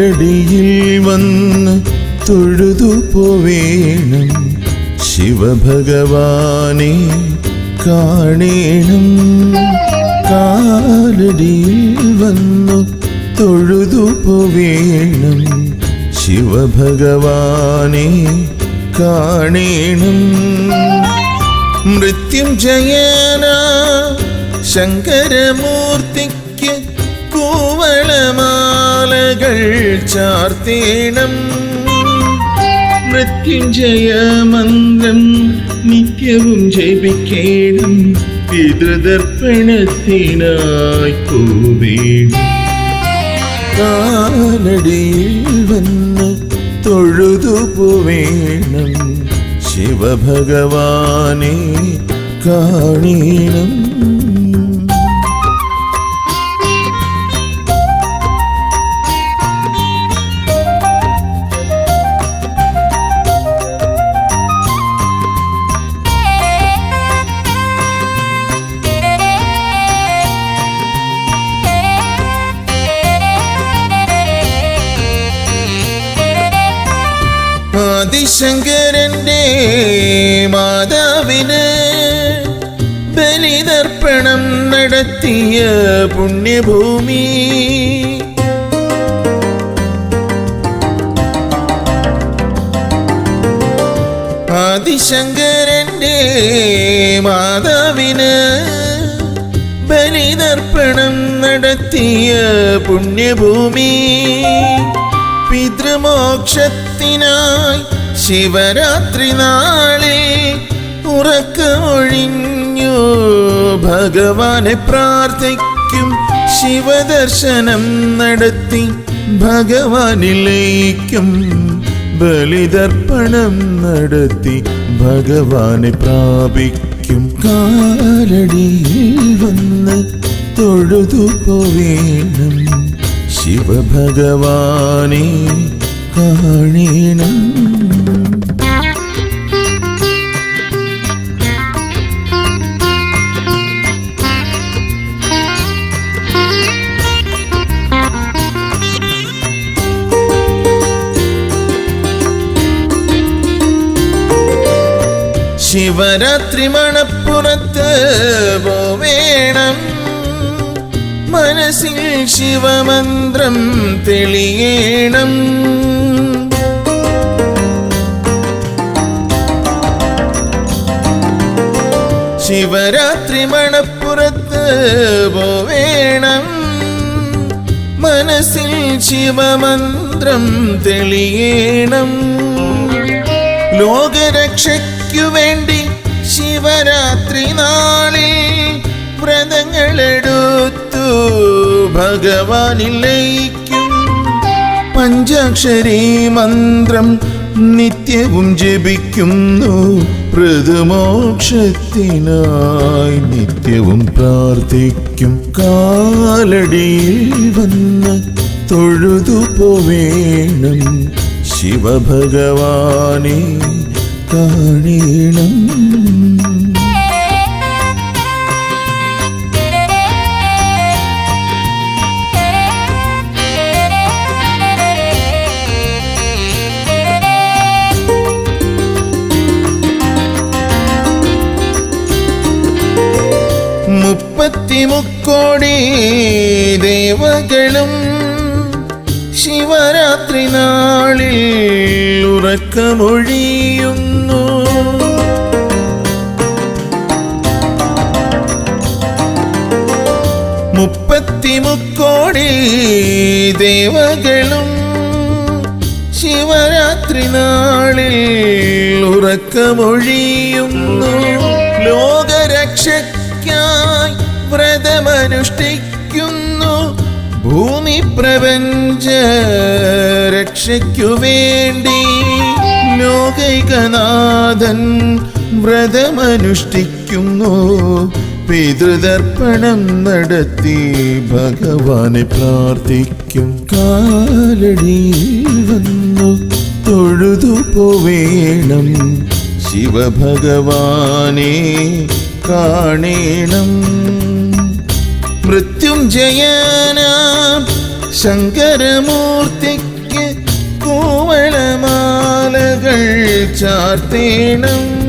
കാലടിയിൽ വന്ന് തൊഴുതു പോവേണം. ശിവഭഗവാനെ കാണേണം. കാലടിയിൽ വന്നു തൊഴുതു പോവേണം. ശിവഭഗവാനെ കാണേണം. മൃത്യുഞ്ജയന ശങ്കരമൂർത്തിക്ക് കൂവളമാലകൾ ചാർത്തേണം. മൃത്യുഞ്ജയ മന്ത്രം നിത്യവും ജപിക്കേണം. പിതൃതർപ്പണത്തിനായി പോവേണം കാലടിയിൽ വന്ന് തൊഴുതു പോവേണം. ശിവഭഗവാനെ കാണീണം. ആദിശങ്കരന്റെ മാതാവിന് ബലിതർപ്പണം നടത്തിയ പുണ്യഭൂമി. ആദിശങ്കരന്റെ മാതാവിന് ബലിതർപ്പണം നടത്തിയ പുണ്യഭൂമി. പിതൃമോക്ഷത്തിനായി ശിവരാത്രി നാളിൽ ഉറക്കമൊഴിഞ്ഞു ഭഗവാനെ പ്രാർത്ഥിക്കും ശിവദർശനം നടത്തി ഭഗവാനിലേക്കും ബലിതർപ്പണം നടത്തി ഭഗവാനെ പ്രാപിക്കും. കാലടിയിൽ വന്ന് തൊഴുതു പോവേണം. ശിവഭഗവാനെ കാണണം. ശിവരാത്രി മണപ്പുറത്ത് പോവേണം മനസ്സിൽ ശിവമന്ത്രം തെളിയേണം. ശിവരാത്രി മണപ്പുറത്ത് പോവേണം മനസ്സിൽ ശിവമന്ത്രം തെളിയേണം. ലോകരക്ഷയ്ക്കു വേണ്ടി ശിവരാത്രി നാളിൽ വ്രതങ്ങളെടുത്തു. ഭഗവാനിൽ ലയിക്കും പഞ്ചാക്ഷരി മന്ത്രം നിത്യവും ജപിക്കുന്നു. പ്രതിമോക്ഷത്തിനായി നിത്യവും പ്രാർത്ഥിക്കും. കാലടിയിൽ വന്ന് തൊഴുതു പോവേണം ശിവഭഗവാനെ കാണണം. മുപ്പത്തിമുക്കോടി ദേവകളും ശിവരാത്രി നാളിൽ ഉറക്കമൊഴിയുന്നു. മുപ്പത്തിമുക്കോടി ദേവകളും ശിവരാത്രി നാളിൽ ഉറക്കമൊഴിയുന്നു. ലോകരക്ഷയ്ക്കായി വ്രതമനുഷ്ഠിക്കുന്നു ഭൂമി പ്രപഞ്ച രക്ഷയ്ക്കു വേണ്ടി ലോകൈകനാഥൻ വ്രതമനുഷ്ഠിക്കുന്നു. പിതൃതർപ്പണം നടത്തി ഭഗവാനെ പ്രാർത്ഥിക്കും. കാലടി വന്നു തൊഴുതു പോവേണം. ശിവഭഗവാനെ കാണേണം. മൃത്യുഞ്ജയന ശങ്കരമൂർത്തിക്ക് കോവളമാലകൾ ചാർത്തേണം.